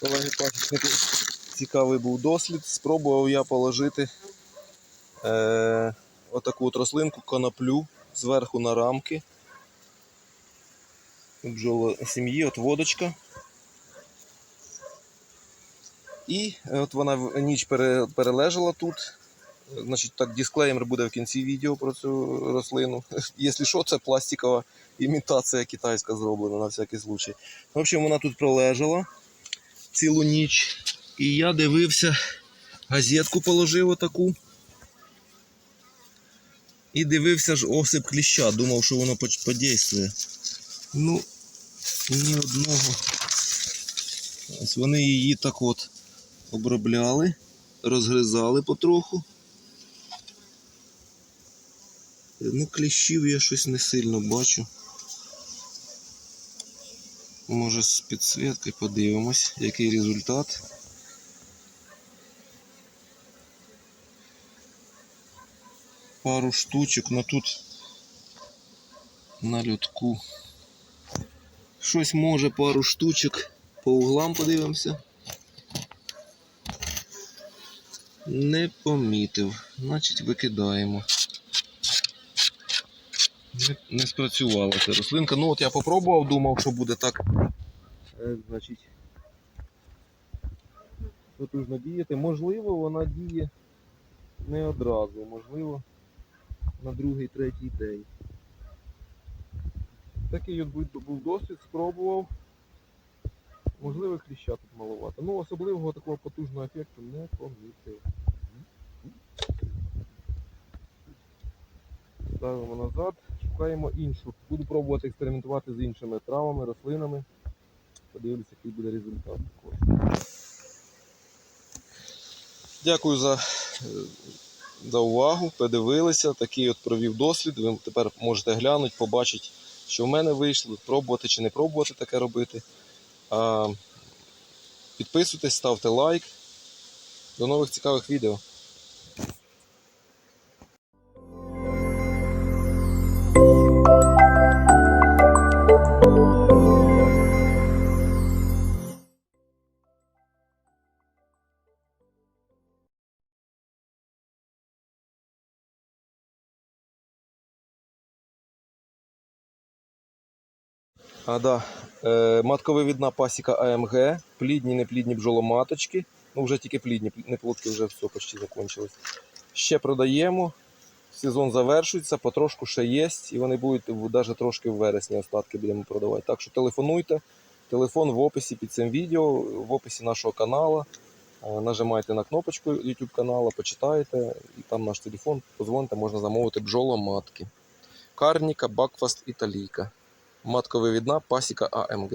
Колеги пасічники, цікавий був дослід. Спробував я положити е, отаку от рослинку коноплю зверху на рамки. Бджола сім'ї, от водочка. І е, от вона ніч перележала тут. Значить, так, дисклеймер буде в кінці відео про цю рослину. Якщо що, це пластикова імітація китайська зроблена на всякий случай. В общем, вона тут пролежала цілу ніч. І я дивився, газетку положив отаку. І дивився ж осип кліща, думав, що воно подействує. Ну, ні одного. Ось вони її так от обробляли, розгризали потроху. Ну, кліщів я щось не сильно бачу. Може з підсвіткою подивимось, який результат. Пару штучок, но тут на льотку. Щось може пару штучок по углам подивимося. Не помітив, значить викидаємо. Не, спрацювала ця рослинка. Ну от я попробував, думав, що буде так. Значить, потужно діяти. Можливо, вона діє не одразу, можливо, на другий, третій день. Такий от був- досвід, спробував. Можливо, кліща тут маловато. Ну, особливого такого потужного ефекту не помітив. Ставимо назад, шукаємо іншу. Буду пробувати експериментувати з іншими травами, рослинами. Подивлюся, який буде результат. Дякую за, е, за увагу. Подивилися. Такий от провів дослід. Ви тепер можете глянути, побачити, що в мене вийшло, пробувати чи не пробувати таке робити. А, підписуйтесь, ставте лайк. До нових цікавих відео. А, да. Е, матковивідна пасіка АМГ, плідні, неплідні бджоломаточки. Ну, вже тільки плідні, неплодки вже все почти закончилось. Ще продаємо. Сезон завершується, потрошку ще є, і вони будуть навіть трошки в вересні остатки будемо продавати. Так що телефонуйте. Телефон в описі під цим відео, в описі нашого каналу. Е, Нажимайте на кнопочку YouTube каналу, почитаєте, і там наш телефон, позвоните, можна замовити бджоломатки. Карніка, Бакфаст, Італійка. Матковивідна пасіка АМГ.